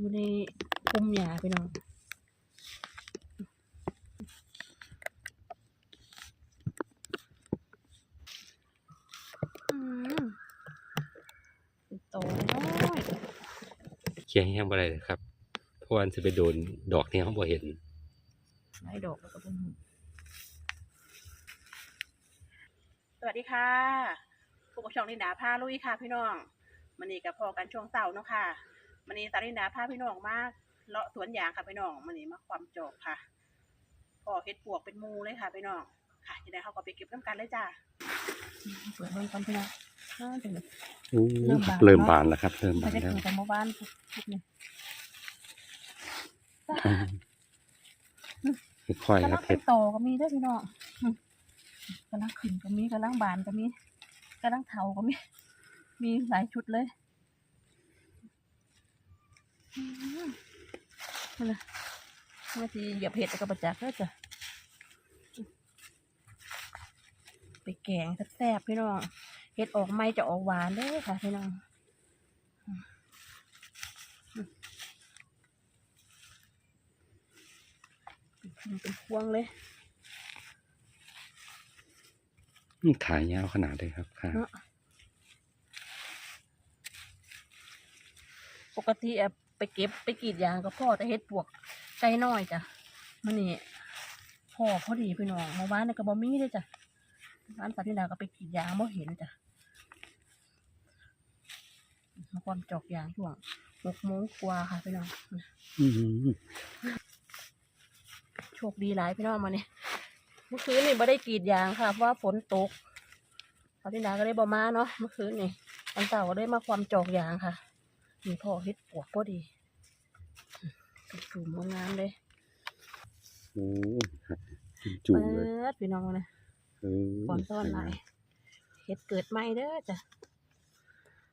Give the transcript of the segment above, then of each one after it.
อยู่ในพุ่มหญ้าพี่น้องอืมโตน้อยเคียงแห้งบ่ได้เลยครับ เพราะวามันจะไปโดนดอกที่เขาบ่เห็นไม้ดอกแล้วก็เป็นสวัสดีค่ะพวกบช่องลินดาพาลุยค่ะพี่น้องมันนี้กับพอกันช่วงเสาร์เนาะค่ะ มันนี้ตาลินดาพาพี่น้องมาเลาะสวนยางค่ะพี่น้องมันนี้มาความจอกค่ะพอเฮ็ดปวกเป็นหมูเลยค่ะพี่น้องค่ะจะได้เขาก็ไปเก็บน้ำกันเลยจ้าเปิดเบิ่งก่อนพี่น้องอ้าวจังเลยอู้เริ่มบานเริ่มเนอะบานแล้วครับ เริ่มไม่บานได้แล้วเกิดแต่เมื่อวานทุกนี่อืมค่อยๆคกำลัรับงเพเป็ชนรโตก็มีเด้วยพี่น้องอืมกำลังขึ้นก็มีกำลังบานก็มีกำลังเถาก็มี มีหลายชุดเลยอื มนั่นนะเมื่อที่เหยียบเห็ดกับประจักษ์ก็จะไปแกงแซ่บๆพี่น้องเห็ดออกไม่จะออกหวานเด้อค่ะพี่น้องอืมอืมเป็นเป็นพวงเลยอืมขายยาวขนาดเลยครับค่ะเนอะปกติแอบ ไปเก็บไปกรีดยางกับพ่อแต่เฮ็ดปวกไก่น้อยจ้ะมันนี่พ่อพอดีพี่น้องเมื่อวานนี่ก็บ่มีเลยจ้ะร้านสัตว์ที่ดาก็ไปกรีดยางบ่เห็นจ้ะมาความจอกยางช่วงหกโมงกว่าค่ะพี่น้องอืมโชคดีหลายพี่น้องมาเนี่ยเมื่อคืนนี่บ่ได้กรีดยางค่ะเพราะว่าฝนตกสัตว์ที่ดาก็ได้บ่มาเนาะเมื่อคืนนี่วันเสาร์ก็ได้มาความจอกยางค่ะ มีพ่อเฮ็ดปวกพอดีจุ่มๆงามๆเลยโอ้ครับจุ่มเลยเปิดพี่น้องนะเออก่อนต้นไหลายเฮ็ดเกิดใหม่เด้อจ้ะ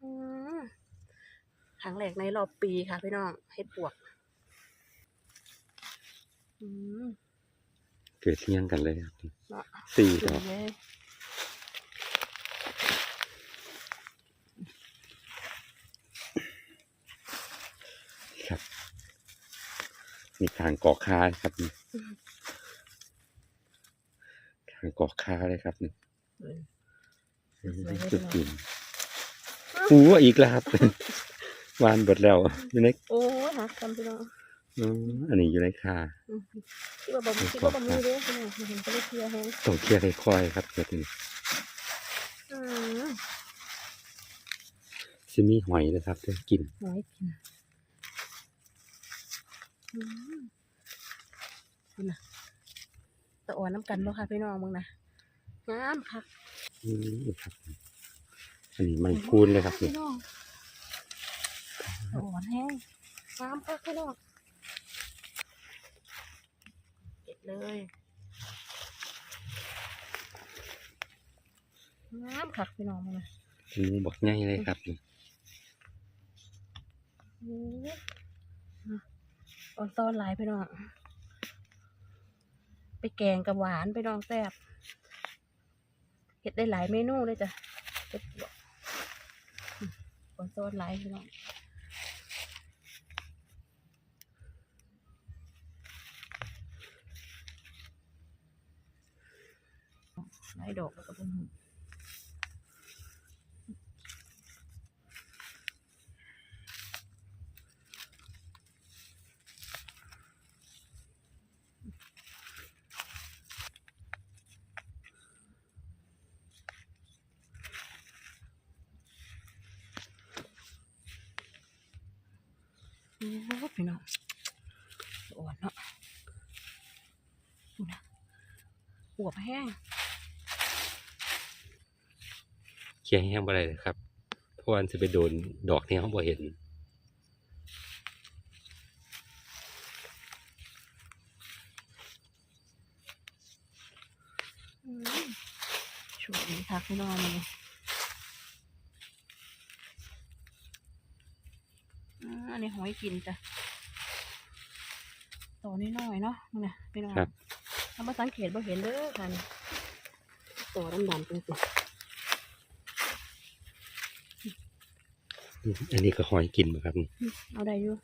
อืมครั้งแรกในรอบปีค่ะพี่น้องเฮ็ดปวกอืมเกิดเที่ยงกันเลยครับเนาะสี่ดสวอยก เลย ครับ มีทางกอกคาครับนี่ทางกอกคาเลยครับนี่เออเออสวยเลยจุดพี่กิน้นองหูอีกแล้วครับวานเบิดแล้วอยู่ในโอ้ยหักกันพี่น้องอืมอันนี้อยู่ในคาอืมคิดว่าบ่มีคิดว่าบ่มีเด้อพี่น้องเห็นก็เลยเคลียร์แฮงต้องเคลียร์ค่อยๆครับเดี๋ยวนี้อืมจะมีหอยนะครับเดี๋ยวกินน้อยกินอืม คุณน่ะตะอ่อนน้ำกันบ่ค่ะพี่น้องมึงนะงามค่ะอืมครับอันนี้ไม่พูนเลยครับนี่พี่น้องตะอ่อนแห้งงามค่ะพี่น้องเก็บเลยงามค่ะพี่น้องมึงนะหมูบักง่ายเลยครับนี่โออ่อนตอนหลายพี่น้อง ไปแกงกับหวานไปน้องแซ่บเห็ดได้หลายเมนูเลยจ้ะเห็ดบวกอืมอ่อนตอนหลายพี่น้องหลายดอกแล้วก็เป็น พี่น้องอ่อนเนาะดูนะหัวแห้งเคลียร์แห้งบ่ได้เลยครับ เพราะวามันจะไปโดนดอกที่เขาบ่เห็นอืมช่วยดีค่ะพี่น้องมันเลย อ่าอันนี้หอยกินจ้ะตัวน้อยๆเนาะนี่นะพี่น้องครับถ้ามาสังเกตบ่เห็นเด้อค่ะนี่ตัวดำๆจริงอันนี้ก็หอยกินบ่ครับนี่ๆเอาได้อยู่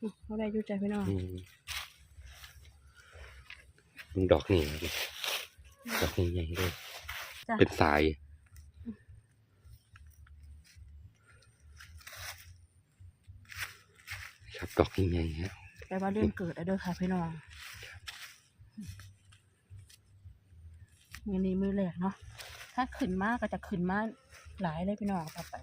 อืมเขาได้อยู่ใจพี่น้องอืมมึงดอกนี่ครับดอกใหญ่ๆเลยจ้ะเป็นสาย ครับดอกใหญ่ๆฮะแปลว่าเรื่องเกิดแล้วเด้อค่ะพี่น้องมือนี้มือแรกเนาะถ้าขึ้นมากก็จะขึ้นมาหลายเลยพี่น้องต่อไป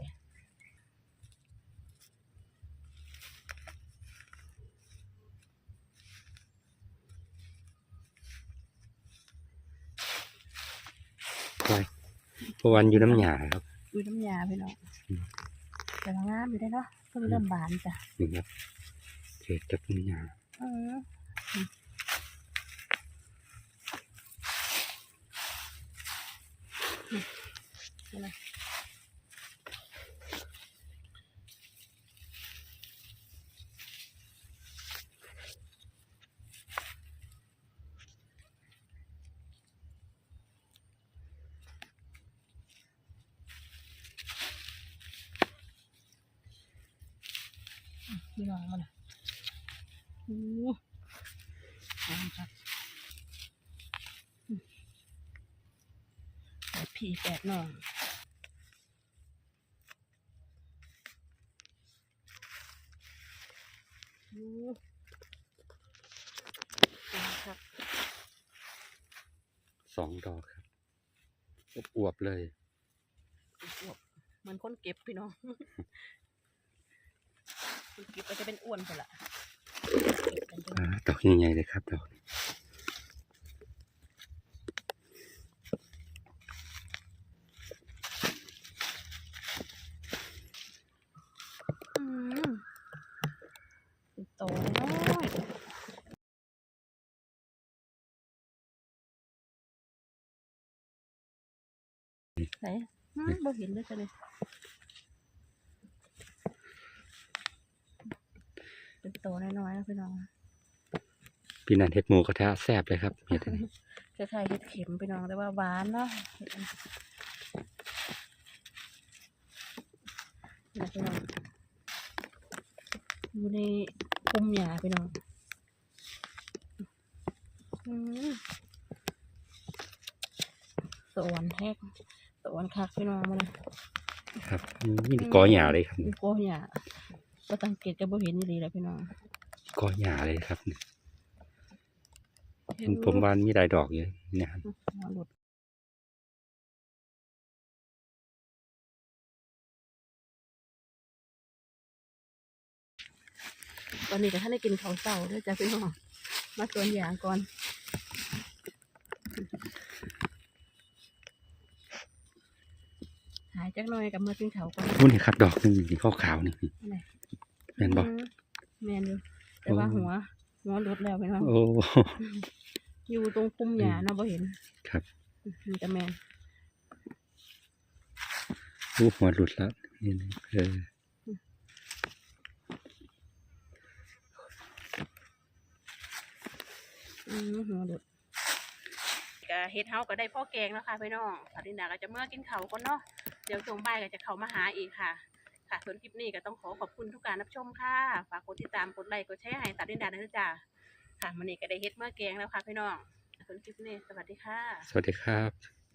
ไว้เพราะวันอยู่น้ำหยาครับอุ้ยน้ำยาพี่น้องอืมแต่ว่างามอยู่ได้เนาะเพิ่งเริ่มบานจ้ะนี่ครับ เศษจากน้ำหยาอืมอืมนี่นะพี่น้องมันนะ โอ้งามครับอืมแปดพี่แปดน้องโอ้งามครับสองดอกครับอวบๆเลยอวบเหมือนคนเก็บพี่น้องคนเก็บก็จะเป็นอ้วนคนละ ดอกใหญ่ๆเลยครับดอกอืมเป็นโตน้อยไหนอืมบ่เห็นเลยจ้ะเลย เป็นโตน้อยๆนะพี่น้องพี่นันเฮ็ดหมูกระทะแซ่บเลยครับเฮ็ดอันนี้คล้ายๆเห็ดเข็มพี่น้องแต่ว่าหวานเนาะนะพี่น้องอยู่ในพุ่มหญ้าพี่น้องอืมสวนแฮกสวนคักพี่น้องมาเลยครับอืมนี่กอหยาเลยครับมีโกหญ้า ก็สังเกตก็บ่เห็นดีเลยพี่น้องกอหยาเลยครับเห็นผมว่ามีหลายดอกอยู่นะครับหัวหลุดตอนนี้ก็ท่านได้กินข้าวเช้าด้วยจ้ะพี่น้องมาสวนยางก่อนหายจักหน่อยกับมากินข้าวก่อนพูดนี่ครับดอกหนึงนี่ขาวๆนี่ไหน แม่นบอกอืมแมนอยู่แต่ว่าโอ้หัวหัวหลุดแล้วพี่น้องโอ้อยู่ตรงพุ่มหญ้าเนาะบ่เห็น ครับมีแต่แมนรูปหัวหลุดแล้วนี่นะเอออืมหัวหลุดก็เฮ็ดเฮาก็ได้พ่อแกงแล้วค่ะพี่น้องสารินดาก็จะเมื่อกินข้าวก่อนเนาะ เดี๋ยวช่วงบ่ายก็จะเข้ามาหาอีกค่ะ ค่ะส่วนคลิปนี้ก็ต้องขอขอบคุณทุกการรับชมค่ะ ฝากกดติดตามกดไลค์กดแชร์ให้สารินดาด้วยนะจ้าค่ะมันนี้ก็ได้เฮ็ดเมื่อแกงแล้วค่ะพี่น้องส่วนคลิปนี้สวัสดีค่ะ สวัสดีครับ